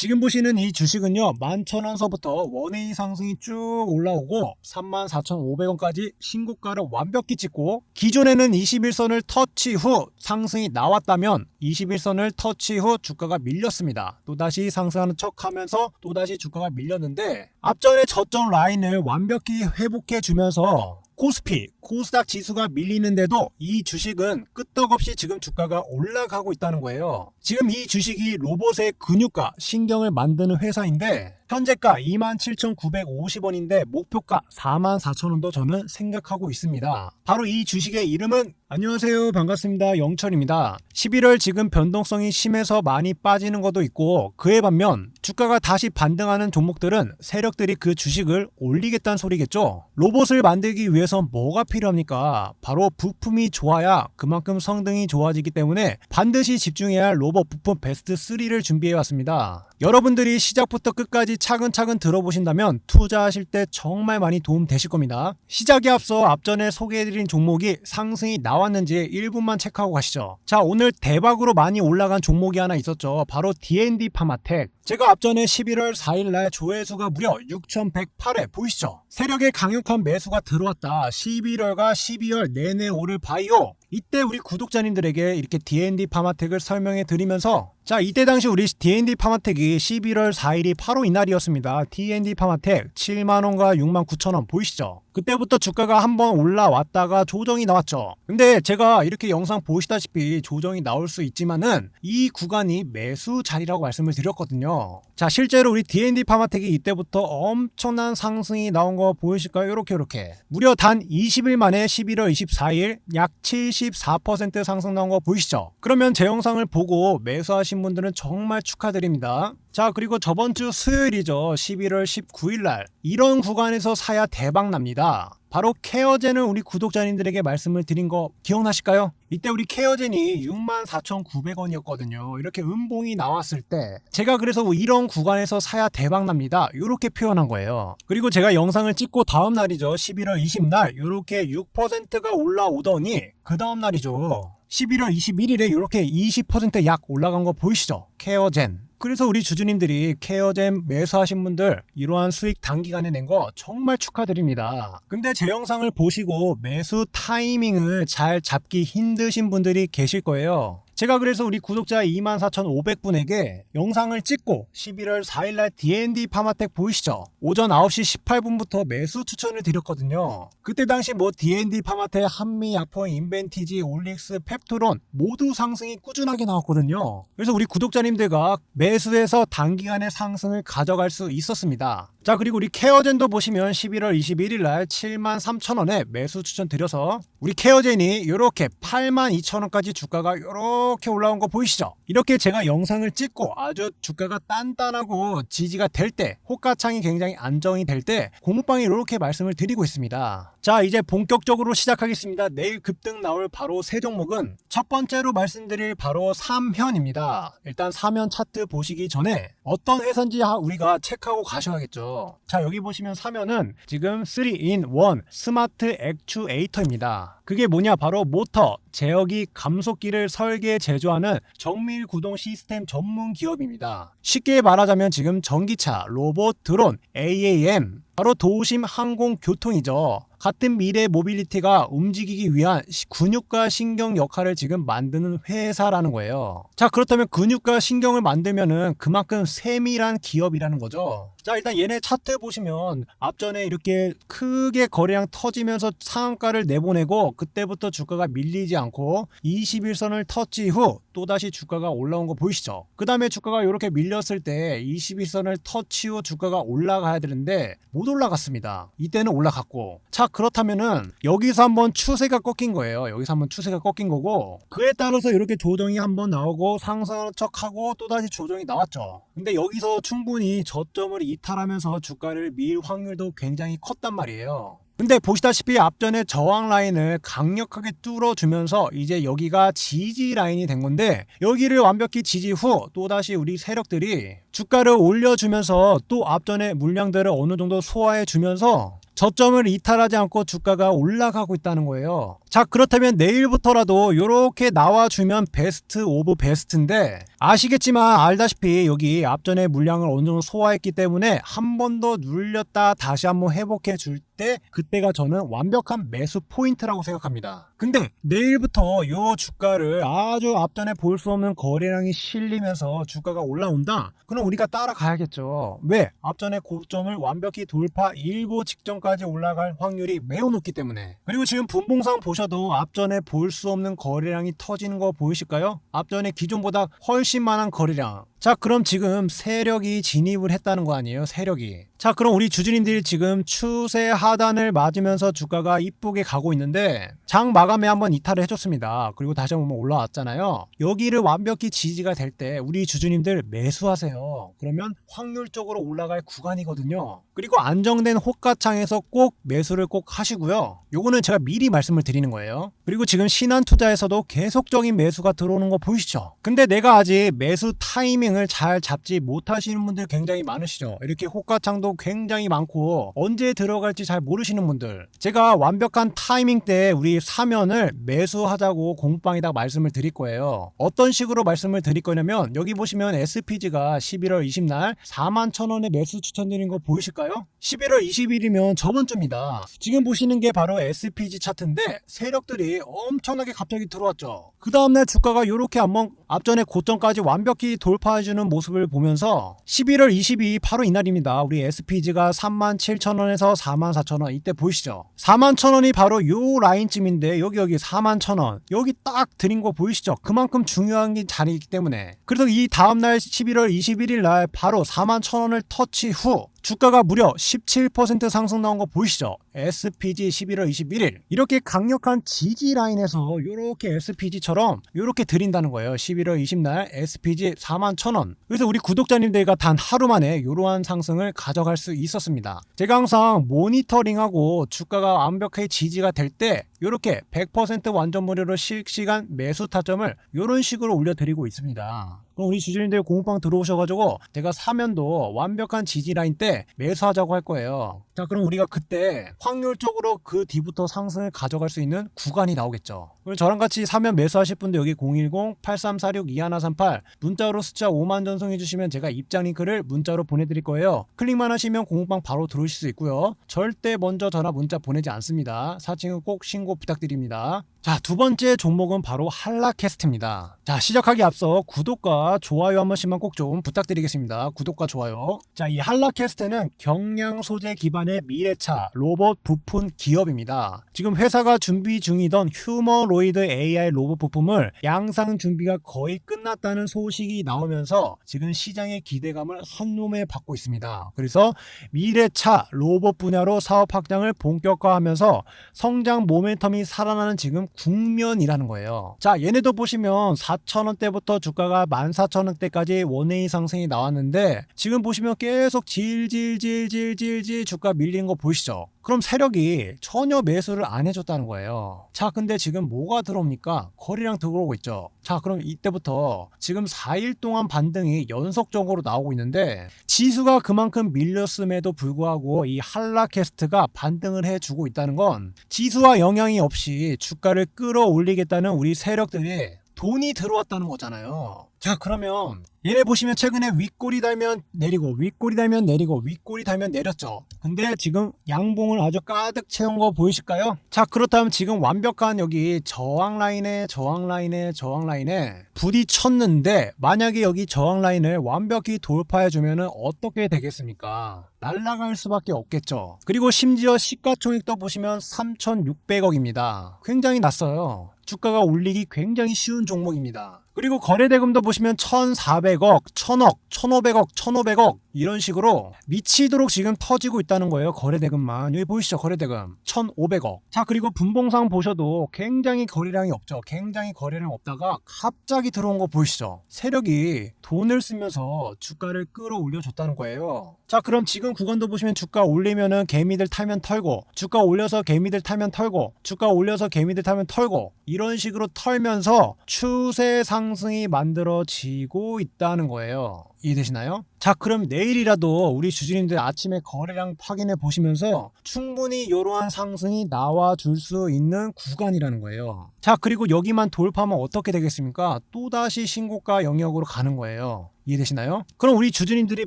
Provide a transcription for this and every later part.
지금 보시는 이 주식은요 11,000원서부터 원웨이 상승이 쭉 올라오고 34,500원까지 신고가를 완벽히 찍고 기존에는 21선을 터치 후 상승이 나왔다면 21선을 터치 후 주가가 밀렸습니다. 또다시 상승하는 척 하면서 또다시 주가가 밀렸는데 앞전에 저점 라인을 완벽히 회복해 주면서 코스피, 코스닥 지수가 밀리는데도 이 주식은 끄떡없이 지금 주가가 올라가고 있다는 거예요. 지금 이 주식이 로봇의 근육과 신경을 만드는 회사인데 현재가 27,950원인데 목표가 44,000원도 저는 생각하고 있습니다. 바로 이 주식의 이름은 안녕하세요. 반갑습니다. 영철입니다. 11월 지금 변동성이 심해서 많이 빠지는 것도 있고 그에 반면 주가가 다시 반등하는 종목들은 세력들이 그 주식을 올리겠다는 소리겠죠. 로봇을 만들기 위해서 뭐가 필요합니까? 바로 부품이 좋아야 그만큼 성능이 좋아지기 때문에 반드시 집중해야 할 로봇 부품 베스트 3를 준비해 왔습니다. 여러분들이 시작부터 끝까지 차근차근 들어보신다면 투자하실 때 정말 많이 도움 되실 겁니다. 시작에 앞서 앞전에 소개해드린 종목이 상승이 나왔는지 1분만 체크하고 가시죠. 자, 오늘 대박으로 많이 올라간 종목이 하나 있었죠. 바로 D&D 파마텍. 제가 앞전에 11월 4일날 조회수가 무려 6,108회 보이시죠? 세력의 강력한 매수가 들어왔다. 11월과 12월 내내 오를 바이오. 이때 우리 구독자님들에게 이렇게 D&D 파마텍을 설명해 드리면서 자 이때 당시 우리 D&D 파마텍이 11월 4일이 8호 이날이었습니다. D&D 파마텍 7만원과 6만 9천원 보이시죠? 그때부터 주가가 한번 올라왔다가 조정이 나왔죠. 근데 제가 이렇게 영상 보시다시피 조정이 나올 수 있지만은 이 구간이 매수 자리라고 말씀을 드렸거든요. 자 실제로 우리 D&D 파마텍이 이때부터 엄청난 상승이 나온 거 보이실까요? 이렇게 이렇게 무려 단 20일 만에 11월 24일 약 74% 상승 나온 거 보이시죠? 그러면 제 영상을 보고 매수하신 분들은 정말 축하드립니다. 자 그리고 저번 주 수요일이죠. 11월 19일 날. 이런 구간에서 사야 대박 납니다. 바로 케어젠을 우리 구독자님들에게 말씀을 드린 거 기억나실까요? 이때 우리 케어젠이 64,900원이었거든요. 이렇게 음봉이 나왔을 때 제가 그래서 이런 구간에서 사야 대박 납니다. 이렇게 표현한 거예요. 그리고 제가 영상을 찍고 다음 날이죠. 11월 20날. 이렇게 6%가 올라오더니 그 다음 날이죠. 11월 21일에 이렇게 20%약 올라간 거 보이시죠? 케어젠 그래서 우리 주주님들이 케어잼 매수하신 분들 이러한 수익 단기간에 낸 거 정말 축하드립니다. 근데 제 영상을 보시고 매수 타이밍을 잘 잡기 힘드신 분들이 계실 거예요. 제가 그래서 우리 구독자 24,500분에게 영상을 찍고 11월 4일날 D&D 파마텍 보이시죠? 오전 9시 18분부터 매수 추천을 드렸거든요. 그때 당시 뭐 D&D 파마텍, 한미, 약포, 인벤티지, 올릭스, 펩토론 모두 상승이 꾸준하게 나왔거든요. 그래서 우리 구독자님들과 매수해서 단기간에 상승을 가져갈 수 있었습니다. 자 그리고 우리 케어젠도 보시면 11월 21일 날 73,000원에 매수 추천 드려서 우리 케어젠이 이렇게 82,000원까지 주가가 이렇게 올라온 거 보이시죠? 이렇게 제가 영상을 찍고 아주 주가가 단단하고 지지가 될 때 호가창이 굉장히 안정이 될 때 고무방에 이렇게 말씀을 드리고 있습니다. 자 이제 본격적으로 시작하겠습니다. 내일 급등 나올 바로 세 종목은 첫 번째로 말씀드릴 바로 3현입니다. 일단 3현 차트 보시기 전에 어떤 회사인지 우리가 체크하고 가셔야겠죠. 자 여기 보시면 3현은 지금 3in 1 스마트 액추에이터입니다. 그게 뭐냐 바로 모터, 제어기, 감속기를 설계 제조하는 정밀 구동 시스템 전문 기업입니다. 쉽게 말하자면 지금 전기차, 로봇, 드론, AAM 바로 도심 항공 교통이죠. 같은 미래 모빌리티가 움직이기 위한 시- 근육과 신경 역할을 지금 만드는 회사라는 거예요. 자, 그렇다면 근육과 신경을 만들면은 그만큼 세밀한 기업이라는 거죠. 자, 일단 얘네 차트 보시면 앞전에 이렇게 크게 거래량 터지면서 상한가를 내보내고 그때부터 주가가 밀리지 않고 21선을 터치 후 또다시 주가가 올라온 거 보이시죠? 그 다음에 주가가 이렇게 밀렸을 때 21선을 터치 후 주가가 올라가야 되는데 못 올라갔습니다. 이때는 올라갔고. 자, 그렇다면은 여기서 한번 추세가 꺾인 거예요. 여기서 한번 추세가 꺾인 거고. 그에 따라서 이렇게 조정이 한번 나오고 상승하는 척하고 또다시 조정이 나왔죠. 근데 여기서 충분히 저점을 이탈하면서 주가를 밀 확률도 굉장히 컸단 말이에요. 근데 보시다시피 앞전에 저항 라인을 강력하게 뚫어주면서 이제 여기가 지지 라인이 된 건데 여기를 완벽히 지지 후 또다시 우리 세력들이 주가를 올려주면서 또 앞전에 물량들을 어느 정도 소화해 주면서 저점을 이탈하지 않고 주가가 올라가고 있다는 거예요. 자, 그렇다면 내일부터라도 이렇게 나와주면 베스트 오브 베스트인데 아시겠지만 알다시피 여기 앞전에 물량을 어느 정도 소화했기 때문에 한 번 더 눌렸다 다시 한번 회복해 줄 때 그때가 저는 완벽한 매수 포인트라고 생각합니다. 근데 내일부터 이 주가를 아주 앞전에 볼 수 없는 거래량이 실리면서 주가가 올라온다? 그럼 우리가 따라가야겠죠. 왜? 앞전에 고점을 완벽히 돌파 일보 직전 까지 올라갈 확률이 매우 높기 때문에. 그리고 지금 분봉상 보셔도 앞전에 볼 수 없는 거래량이 터지는 거 보이실까요? 앞전에 기존보다 훨씬 많은 거래량. 자, 그럼 지금 세력이 진입을 했다는 거 아니에요? 세력이. 자, 그럼 우리 주주님들이 지금 추세 하단을 맞으면서 주가가 이쁘게 가고 있는데 장 마감에 한번 이탈을 해줬습니다. 그리고 다시 한번 올라왔잖아요. 여기를 완벽히 지지가 될 때 우리 주주님들 매수하세요. 그러면 확률적으로 올라갈 구간이거든요. 그리고 안정된 호가창에서 꼭 매수를 꼭 하시고요. 요거는 제가 미리 말씀을 드리는 거예요. 그리고 지금 신한 투자에서도 계속적인 매수가 들어오는 거 보이시죠? 근데 내가 아직 매수 타이밍 을 잘 잡지 못하시는 분들 굉장히 많으시죠? 이렇게 호가창도 굉장히 많고 언제 들어갈지 잘 모르시는 분들 제가 완벽한 타이밍 때 우리 사면을 매수하자고 공방에다 말씀을 드릴 거예요. 어떤 식으로 말씀을 드릴 거냐면 여기 보시면 SPG가 11월 20날 4만 1천원에 매수 추천드린 거 보이실까요? 11월 20일이면 저번 주입니다. 지금 보시는 게 바로 SPG 차트인데 세력들이 엄청나게 갑자기 들어왔죠. 그 다음날 주가가 이렇게 한번 앞전에 고점까지 완벽히 돌파 해주는 모습을 보면서 11월 22일 바로 이날입니다. 우리 SPG가 37,000원에서 44,000원 이때 보이시죠? 41,000원이 바로 요 라인쯤인데 여기 여기 41,000원 여기 딱 드린 거 보이시죠? 그만큼 중요한 게 자리이기 때문에 그래서 이 다음날 11월 21일 날 바로 41,000원을 터치 후 주가가 무려 17% 상승 나온 거 보이시죠? SPG 11월 21일 이렇게 강력한 지지 라인에서 이렇게 SPG처럼 이렇게 드린다는 거예요. 11월 20날 SPG 4만 1,000원. 그래서 우리 구독자님들과 단 하루 만에 이러한 상승을 가져갈 수 있었습니다. 제가 항상 모니터링하고 주가가 완벽하게 지지가 될 때 이렇게 100% 완전 무료로 실시간 매수 타점을 이런 식으로 올려드리고 있습니다. 그럼 우리 주주님들 공부방 들어오셔가지고 제가 사면도 완벽한 지지 라인 때 매수하자고 할 거예요. 자 그럼 우리가 그때 확률적으로 그 뒤부터 상승을 가져갈 수 있는 구간이 나오겠죠. 그럼 저랑 같이 사면 매수하실 분들 여기 010-8346-2138 문자로 숫자 5만 전송해 주시면 제가 입장 링크를 문자로 보내드릴 거예요. 클릭만 하시면 공부방 바로 들어오실 수 있고요. 절대 먼저 전화 문자 보내지 않습니다. 사칭은 꼭 신고 부탁드립니다. 자, 두 번째 종목은 바로 한라캐스트입니다. 자, 시작하기 앞서 구독과 좋아요 한 번씩만 꼭 좀 부탁드리겠습니다. 구독과 좋아요. 자, 이 한라캐스트는 경량 소재 기반의 미래차 로봇 부품 기업입니다. 지금 회사가 준비 중이던 휴머로이드 AI 로봇 부품을 양상 준비가 거의 끝났다는 소식이 나오면서 지금 시장의 기대감을 한몸에 받고 있습니다. 그래서 미래차 로봇 분야로 사업 확장을 본격화하면서 성장 모멘텀이 살아나는 지금 국면이라는 거예요. 자, 얘네도 보시면 4,000원대부터 주가가 14,000원대까지 원웨이 상승이 나왔는데 지금 보시면 계속 질질질질질질 주가 밀리는 거 보이시죠? 그럼 세력이 전혀 매수를 안 해줬다는 거예요. 자, 근데 지금 뭐가 들어옵니까? 거리랑 들어오고 있죠. 자, 그럼 이때부터 지금 4일 동안 반등이 연속적으로 나오고 있는데 지수가 그만큼 밀렸음에도 불구하고 이 한라캐스트가 반등을 해주고 있다는 건 지수와 영향이 없이 주가를 끌어올리겠다는 우리 세력들이 돈이 들어왔다는 거잖아요. 자, 그러면 얘네 보시면 최근에 윗꼬리 달면 내리고 윗꼬리 달면 내리고 윗꼬리 달면 내렸죠. 근데 지금 양봉을 아주 가득 채운 거 보이실까요? 자, 그렇다면 지금 완벽한 여기 저항 라인에 저항 라인에 저항 라인에 부딪혔는데 만약에 여기 저항 라인을 완벽히 돌파해 주면은 어떻게 되겠습니까? 날아갈 수밖에 없겠죠. 그리고 심지어 시가총액도 보시면 3,600억입니다. 굉장히 낮어요. 주가가 올리기 굉장히 쉬운 종목입니다. 그리고 거래대금도 보시면 1,400억, 1,000억, 1,500억, 1,500억 이런 식으로 미치도록 지금 터지고 있다는 거예요. 거래대금만. 여기 보이시죠? 거래대금. 1,500억. 자, 그리고 분봉상 보셔도 굉장히 거래량이 없죠. 굉장히 거래량 없다가 갑자기 들어온 거 보이시죠? 세력이 돈을 쓰면서 주가를 끌어올려 줬다는 거예요. 자, 그럼 지금 구간도 보시면 주가 올리면은 개미들 타면 털고, 주가 올려서 개미들 타면 털고, 주가 올려서 개미들 타면 털고, 이런 식으로 털면서 추세 상 승이 만들어지고 있다는 거예요. 이해되시나요? 자 그럼 내일이라도 우리 주주님들 아침에 거래량 확인해 보시면서 충분히 이러한 상승이 나와 줄 수 있는 구간이라는 거예요. 자 그리고 여기만 돌파하면 어떻게 되겠습니까? 또다시 신고가 영역으로 가는 거예요. 이해되시나요? 그럼 우리 주주님들이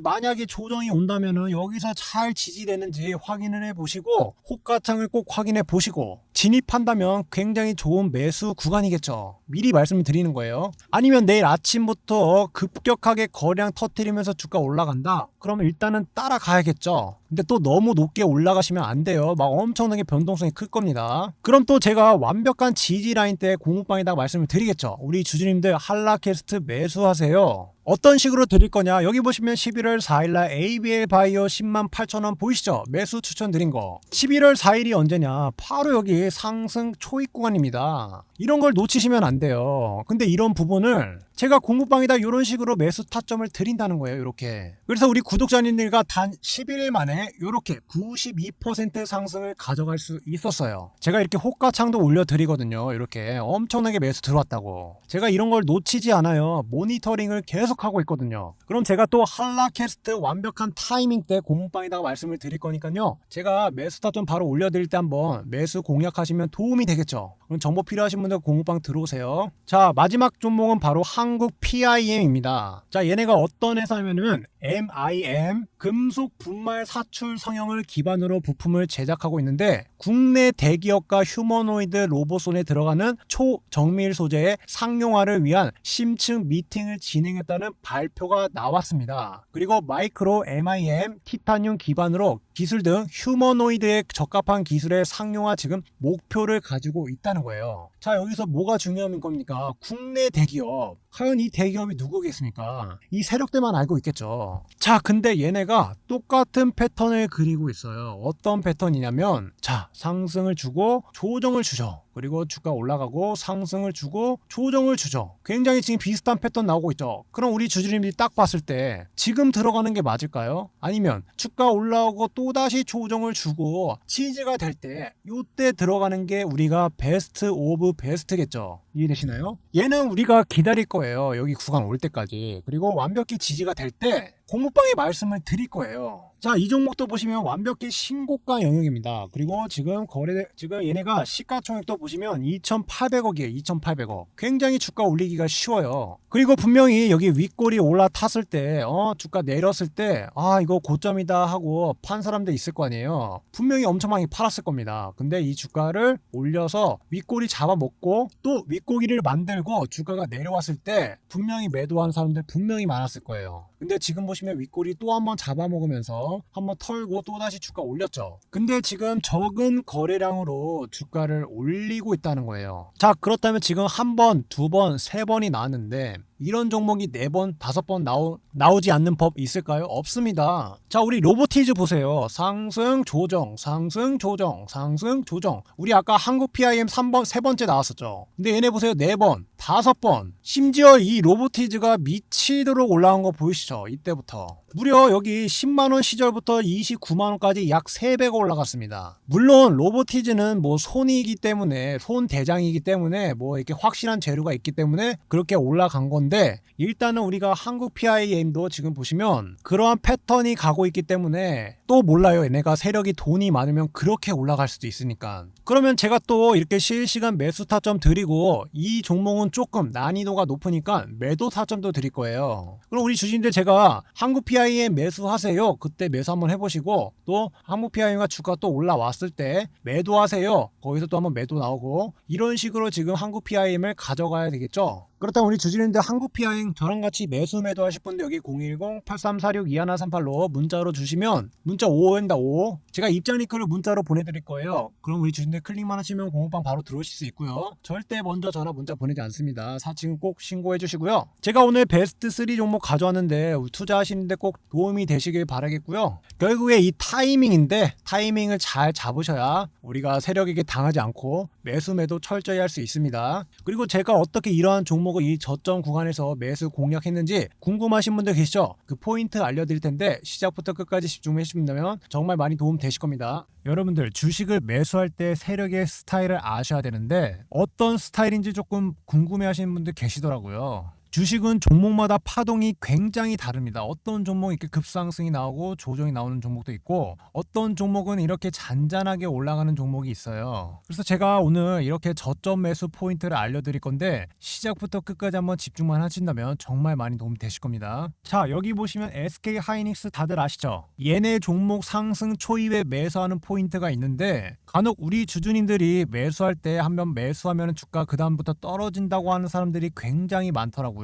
만약에 조정이 온다면은 여기서 잘 지지되는지 확인을 해 보시고 호가창을 꼭 확인해 보시고 진입한다면 굉장히 좋은 매수 구간이겠죠. 미리 말씀을 드리는 거예요. 아니면 내일 아침부터 급격하게 거래량 터 트리면서 주가 올라간다? 그러면 일단은 따라가야겠죠. 근데 또 너무 높게 올라가시면 안 돼요. 막 엄청나게 변동성이 클 겁니다. 그럼 또 제가 완벽한 지지 라인 때 공급방에다가 말씀을 드리겠죠. 우리 주주님들 한라캐스트 매수하세요. 어떤 식으로 드릴 거냐? 여기 보시면 11월 4일날 ABL 바이오 10만 8천 원 보이시죠? 매수 추천드린 거. 11월 4일이 언제냐? 바로 여기 상승 초입 구간입니다. 이런 걸 놓치시면 안 돼요. 근데 이런 부분을 제가 공급방에다 이런 식으로 매수 타점을 드린다는 거예요. 이렇게. 그래서 우리 구독자님들과 단 11일 만에 이렇게 92% 상승을 가져갈 수 있었어요. 제가 이렇게 호가창도 올려드리거든요. 이렇게 엄청나게 매수 들어왔다고. 제가 이런 걸 놓치지 않아요. 모니터링을 계속하고 있거든요. 그럼 제가 또 한라캐스트 완벽한 타이밍 때 공급방에다가 말씀을 드릴 거니까요. 제가 매수 타점 바로 올려드릴 때 한번 매수 공략하시면 도움이 되겠죠. 그럼 정보 필요하신 분들 공급방 들어오세요. 자 마지막 종목은 바로 한국 PIM입니다. 자 얘네가 어떤 회사냐면은 MIM 금속 분말 사출 성형을 기반으로 부품을 제작하고 있는데 국내 대기업과 휴머노이드 로봇손에 들어가는 초정밀 소재의 상용화를 위한 심층 미팅을 진행했다는 발표가 나왔습니다. 그리고 마이크로 MIM 티타늄 기반으로 기술 등 휴머노이드에 적합한 기술의 상용화 지금 목표를 가지고 있다는 거예요. 자 여기서 뭐가 중요한 겁니까? 국내 대기업. 과연 이 대기업이 누구겠습니까? 이 세력들만 알고 있겠죠. 자 근데 얘네가 똑같은 패턴을 그리고 있어요. 어떤 패턴이냐면 자 상승을 주고 조정을 주죠. 그리고 주가 올라가고 상승을 주고 조정을 주죠. 굉장히 지금 비슷한 패턴 나오고 있죠. 그럼 우리 주주님들이 딱 봤을 때 지금 들어가는 게 맞을까요? 아니면 주가 올라오고 또다시 조정을 주고 치즈가 될 때 이때 들어가는 게 우리가 베스트 오브 베스트겠죠. 이해되시나요? 얘는 우리가 기다릴 거예요. 여기 구간 올 때까지. 그리고 완벽히 지지가 될 때 공무방에 말씀을 드릴 거예요. 자, 이 종목도 보시면 완벽히 신고가 영역입니다. 그리고 지금 거래, 지금 얘네가 시가총액도 보시면 2,800억이에요. 2,800억. 굉장히 주가 올리기가 쉬워요. 그리고 분명히 여기 윗골이 올라탔을 때, 어, 주가 내렸을 때, 아, 이거 고점이다 하고 판 사람들 있을 거 아니에요. 분명히 엄청 많이 팔았을 겁니다. 근데 이 주가를 올려서 윗골이 잡아먹고 또 윗 고기를 만들고 주가가 내려왔을 때 분명히 매도한 사람들 분명히 많았을 거예요. 근데 지금 보시면 윗골이 또 한번 잡아먹으면서 한번 털고 또다시 주가 올렸죠. 근데 지금 적은 거래량으로 주가를 올리고 있다는 거예요. 자, 그렇다면 지금 한 번, 두 번, 세 번이 나왔는데 이런 종목이 네 번, 다섯 번 나오, 나오지 않는 법 있을까요? 없습니다. 자, 우리 로보티즈 보세요. 상승, 조정, 상승, 조정, 상승, 조정. 우리 아까 한국 PIM 3번, 세 번째 나왔었죠. 근데 얘네 보세요. 네 번, 다섯 번. 심지어 이 로보티즈가 미치도록 올라온 거 보이시죠? 이때부터. 무려 여기 10만원 시절부터 29만원까지 약 3배가 올라갔습니다. 물론 로보티즈는 뭐 손이기 때문에, 손 대장이기 때문에 뭐 이렇게 확실한 재료가 있기 때문에 그렇게 올라간 건데 일단은 우리가 한국 PIM도 지금 보시면 그러한 패턴이 가고 있기 때문에 또 몰라요. 얘네가 세력이 돈이 많으면 그렇게 올라갈 수도 있으니까. 그러면 제가 또 이렇게 실시간 매수 타점 드리고 이 종목은 조금 난이도가 높으니까 매도 타점도 드릴 거예요. 그럼 우리 주신들 제가 한국 PIM 매수하세요. 그때 매수 한번 해보시고 또 한국 PIM과 주가 또 올라왔을 때 매도하세요. 거기서 또 한번 매도 나오고 이런 식으로 지금 한국 PIM을 가져가야 되겠죠. 그렇다면 우리 주주님들 한국 피아행 저랑 같이 매수 매도 하실 분들 여기 010-8346-2138로 문자로 주시면 문자 5입니다 5 제가 입장 링크를 문자로 보내드릴 거예요. 그럼 우리 주주님들 클릭만 하시면 공업방 바로 들어오실 수 있고요. 절대 먼저 전화 문자 보내지 않습니다. 사칭은 꼭 신고해 주시고요. 제가 오늘 베스트 3 종목 가져왔는데 투자하시는데 꼭 도움이 되시길 바라겠고요. 결국에 이 타이밍인데 타이밍을 잘 잡으셔야 우리가 세력에게 당하지 않고 매수 매도 철저히 할 수 있습니다. 그리고 제가 어떻게 이러한 종목 을 이 저점 구간에서 매수 공략했는지 궁금하신 분들 계시죠? 그 포인트 알려드릴 텐데 시작부터 끝까지 집중해 주신다면 정말 많이 도움 되실 겁니다. 여러분들 주식을 매수할 때 세력의 스타일을 아셔야 되는데 어떤 스타일인지 조금 궁금해 하시는 분들 계시더라고요. 주식은 종목마다 파동이 굉장히 다릅니다. 어떤 종목 이렇게 급상승이 나오고 조정이 나오는 종목도 있고 어떤 종목은 이렇게 잔잔하게 올라가는 종목이 있어요. 그래서 제가 오늘 이렇게 저점 매수 포인트를 알려드릴 건데 시작부터 끝까지 한번 집중만 하신다면 정말 많이 도움이 되실 겁니다. 자 여기 보시면 SK 하이닉스 다들 아시죠? 얘네 종목 상승 초입에 매수하는 포인트가 있는데 간혹 우리 주주님들이 매수할 때 한 번 매수하면 주가 그 다음부터 떨어진다고 하는 사람들이 굉장히 많더라고요.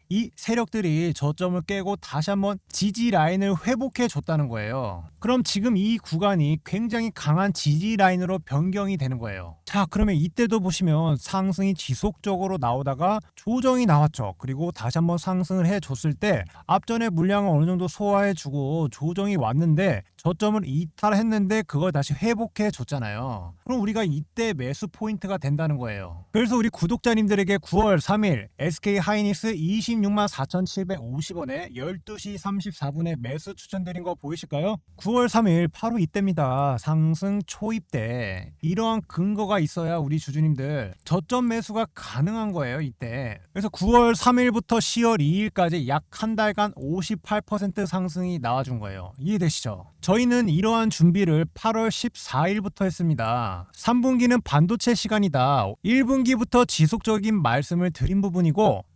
이 세력들이 저점을 깨고 다시 한번 지지 라인을 회복해 줬다는 거예요. 그럼 지금 이 구간이 굉장히 강한 지지 라인으로 변경이 되는 거예요. 자, 그러면 이때도 보시면 상승이 지속적으로 나오다가 조정이 나왔죠. 그리고 다시 한번 상승을 해 줬을 때 앞전에 물량을 어느 정도 소화해 주고 조정이 왔는데 저점을 이탈했는데 그걸 다시 회복해 줬잖아요. 그럼 우리가 이때 매수 포인트가 된다는 거예요. 그래서 우리 구독자님들에게 9월 3일 SK 하이닉스 26만 4,750원에 12시 34분에 매수 추천드린 거 보이실까요? 9월 3일 바로 이때입니다. 상승 초입 때 이러한 근거가 있어야 우리 주주님들 저점 매수가 가능한 거예요. 이때. 그래서 9월 3일부터 10월 2일까지 약 한 달간 58% 상승이 나와준 거예요. 이해되시죠? 저희는 이러한 준비를 8월 14일부터 했습니다. 3분기는 반도체 시간이다. 1분기부터 지속적인 말씀을 드린 부분이고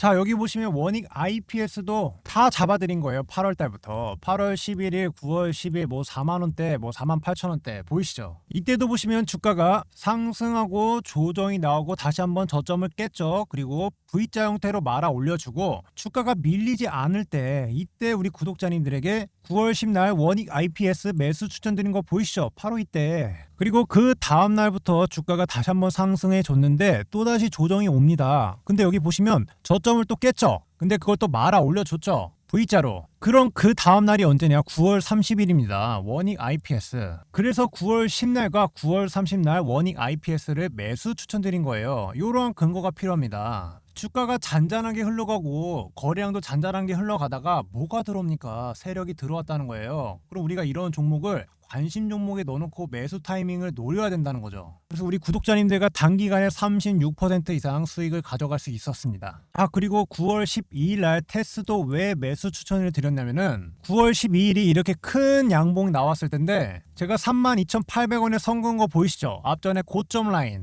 자 여기 보시면 원익 IPS도 다 잡아드린 거예요 8월 달부터. 8월 11일 9월 10일 뭐 4만 원대 뭐 4만 8천 원대 보이시죠? 이때도 보시면 주가가 상승하고 조정이 나오고 다시 한번 저점을 깼죠. 그리고 V자 형태로 말아 올려주고 주가가 밀리지 않을 때 이때 우리 구독자님들에게 9월 10날 원익 IPS 매수 추천드린 거 보이시죠? 바로 이때. 그리고 그 다음 날부터 주가가 다시 한번 상승해 줬는데 또다시 조정이 옵니다. 근데 여기 보시면 저점 을 또 깼죠. 근데 그걸 또 말아 올려줬죠. V자로. 그럼 그 다음 날이 언제냐? 9월 30일입니다. 원익 IPS. 그래서 9월 10날과 9월 30날 원익 IPS를 매수 추천드린 거예요. 이러한 근거가 필요합니다. 주가가 잔잔하게 흘러가고 거래량도 잔잔하게 흘러가다가 뭐가 들어옵니까? 세력이 들어왔다는 거예요. 그럼 우리가 이런 종목을 관심 종목에 넣어놓고 매수 타이밍을 노려야 된다는 거죠. 그래서 우리 구독자님들과 단기간에 36% 이상 수익을 가져갈 수 있었습니다. 아 그리고 9월 12일 날 테스도 왜 매수 추천을 드렸냐면은 9월 12일이 이렇게 큰 양봉이 나왔을 텐데 제가 32,800원에 선근 거 보이시죠? 앞전에 고점 라인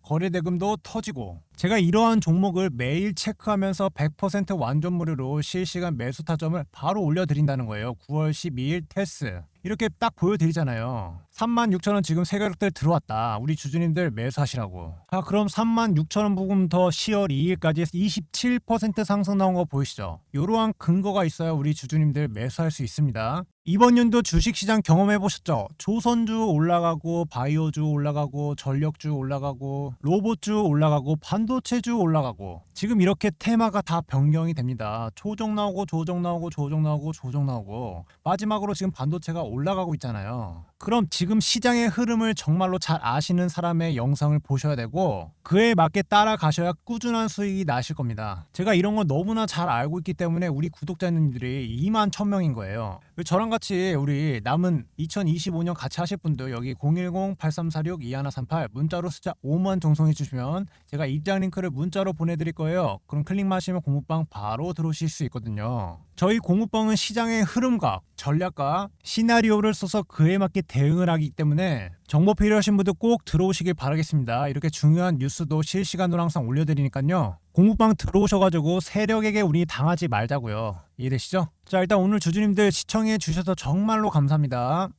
거래대금도 터지고 제가 이러한 종목을 매일 체크하면서 100% 완전 무료로 실시간 매수 타점을 바로 올려드린다는 거예요. 9월 12일 테스 이렇게 딱 보여드리잖아요. 36,000원 지금 세가격들 들어왔다. 우리 주주님들 매수하시라고. 자 그럼 36,000원 부분부터 10월 2일까지 27% 상승 나온 거 보이시죠? 이러한 근거가 있어야 우리 주주님들 매수할 수 있습니다. 이번 연도 주식시장 경험해 보셨죠? 조선주 올라가고 바이오주 올라가고 전력주 올라가고 로봇주 올라가고 반도체주 올라가고 지금 이렇게 테마가 다 변경이 됩니다. 조정 나오고 조정 나오고 조정 나오고 조정 나오고 마지막으로 지금 반도체가 올라가고 있잖아요. 그럼 지금 시장의 흐름을 정말로 잘 아시는 사람의 영상을 보셔야 되고 그에 맞게 따라가셔야 꾸준한 수익이 나실 겁니다. 제가 이런 거 너무나 잘 알고 있기 때문에 우리 구독자님들이 2만 1000명인 거예요. 저랑 같이 우리 남은 2025년 같이 하실 분들 여기 010-8346-2138 문자로 숫자 5만 종송해 주시면 제가 입장 링크를 문자로 보내드릴 거예요. 그럼 클릭만 하시면 공부방 바로 들어오실 수 있거든요. 저희 공부방은 시장의 흐름과 전략과 시나리오를 써서 그에 맞게 대응을 하기 때문에 정보 필요하신 분들 꼭 들어오시길 바라겠습니다. 이렇게 중요한 뉴스도 실시간으로 항상 올려드리니까요. 공부방 들어오셔가지고 세력에게 우리 당하지 말자고요. 이해되시죠? 자 일단 오늘 주주님들 시청해 주셔서 정말로 감사합니다.